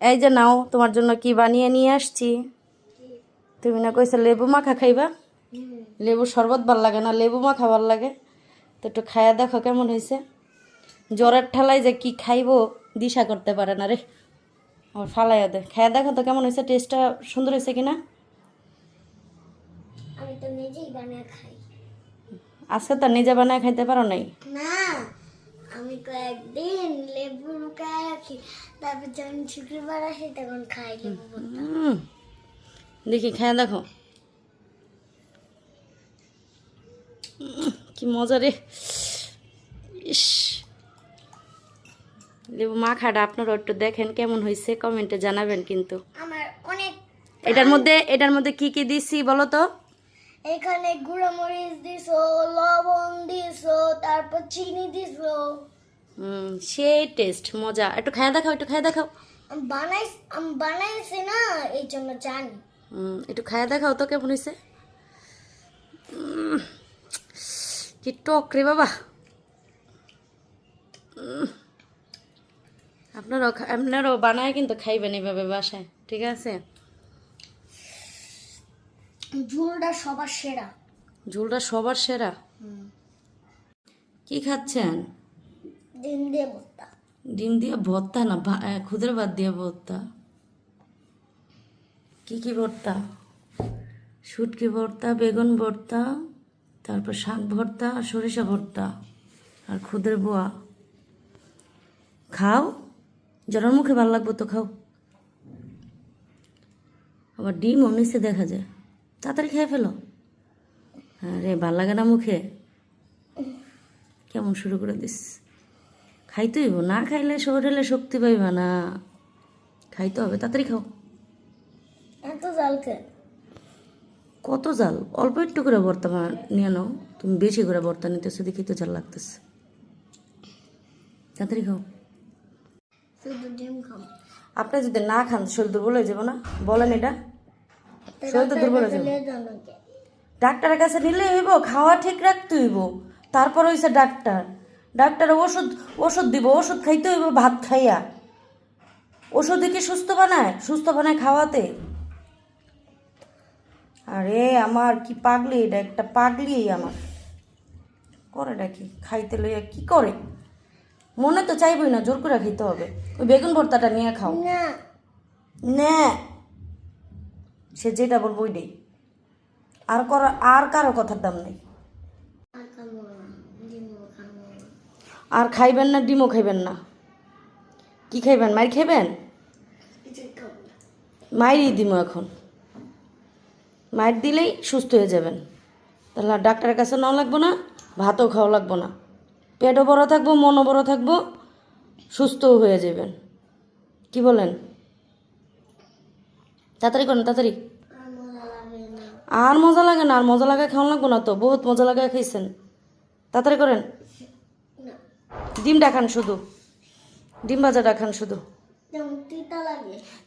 এই যে নাও তোমার জন্য কি বানিয়ে নিয়ে আসছি? তুমি না কইছো লেবু মাখা খাইবা? লেবু শরবত ভালো লাগে না লেবু মাখা ভালো লাগে। তো একটু খায়া দেখো কেমন হয়েছে জ্বরের ঠেলায় যে কি খাইবো দিশা করতে পারে না রে। আমার ফালাইয়া দে। খায়া দেখো তো কেমন হয়েছে টেস্টটা সুন্দর হয়েছে কিনা? আজকে তো নিজে বানায় খাইতে পারো নাই? না। আমি কয়েকদিন লেবু লুকায় রাখি তারপর যখন শুক্রবার আসে তখন খাই লেবু দেখি খায়া দেখো। কি মজা রে। ইস। লেবু মাখাটা আপনারা একটু দেখেন কেমন হয়েছে কমেন্টে জানাবেন কিন্তু। আমার অনেক এটার মধ্যে এটার মধ্যে কি কি দিছি বলো তো? এখানে গুঁড়ো মরিচ দিছো লবণ দিছো তারপর চিনি দিছো। হুম সেই টেস্ট মজা। একটু খায়া দেখাও একটু খায়া দেখাও। বানাই আমি বানাইছি না এই জন্য জানি। হুম একটু খায়া দেখাও তো কেমন হয়েছে কি টক রে বাবা। আপনারাও আপনারাও বানায় কিন্তু খাইবেন এইভাবে বাসায় ঠিক আছে? ঝোলটা সবার সেরা। ঝোলটা সবার সেরা? কি খাচ্ছেন? ডিম দিয়ে ভর্তা। ডিম দিয়ে ভর্তা না খুদের ভাত দিয়ে ভর্তা? কি কি ভর্তা? শুটকি ভর্তা বেগুন ভর্তা তারপর শাক ভর্তা সরিষা ভর্তা আর খুদের বোয়া। খাও? জনের মুখে ভালো লাগবে তো খাও। আবার ডিম নিচে দেখা যায়। তাড়াতাড়ি খেয়ে ফেলো। আরে ভালো লাগে না মুখে। কেমন শুরু করে দিস। খাইতে হইব। না খাইলে শরীরে শক্তি পাইবা না। খাইতে হবে। তাড়াতাড়ি খাও। এত জালকে কত জাল? অল্প একটু করে ভর্তা নিয়ে নাও। তুমি বেশি করে ভর্তা নিতেছো দেখি তো জাল লাগতেছে। তাড়াতাড়ি খাও। আপনি যদি না খান শরীর দুর্বল হয়ে যাব না? বলেন এটা। শরীর তো দুর্বল হয়ে যাবে। ডাক্তারের কাছে নিলে হইব খাওয়া ঠিক রাখতে হইব। তারপর হইছে ডাক্তার। ডাক্তার ওষুধ ওষুধ দিব ওষুধ খাইতে হইব ভাত খাইয়া। ওষুধে কি সুস্থ বানায়? সুস্থ বানায় খাওয়াতে? আরে আমার কি পাগলি এটা একটা পাগলি আমার। করে কি খাইতে লইয়া কি করে? মনে তো চাইবই না জোর করে খাইতে হবে। ওই বেগুন ভর্তাটা নিয়ে খাও। না। নে। সে যেটা বলব ওইটাই। আর করা আর কারও কথার দাম নেই। আর খাইবেন না ডিমও খাইবেন না। কি খাইবেন মাইর খাইবেন? মায়েরই দিমো এখন। মায়ের দিলেই সুস্থ হয়ে যাবেন। তাহলে আর ডাক্তারের কাছে নাও লাগবো না ভাতও খাওয়া লাগবো না। পেটও বড় থাকব মনও বড় থাকব সুস্থও হয়ে যাবেন। কি বলেন? তাড়াতাড়ি করেন তাড়াতাড়ি। আর মজা লাগে না, আর মজা লাগে খাওয়া লাগবো না তো, বহুত মজা লাগায় খাইছেন। তাড়াতাড়ি করেন। না ডিমটা খান শুধু। ডিম ভাজাটা খান শুধু।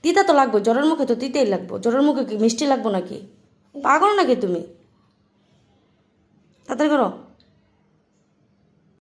তিতা তো লাগবে, জ্বরের মুখে তো তিতেই লাগবো। জ্বরের মুখে কি মিষ্টি লাগবো নাকি? পাগল নাকি তুমি? তাড়াতাড়ি করো।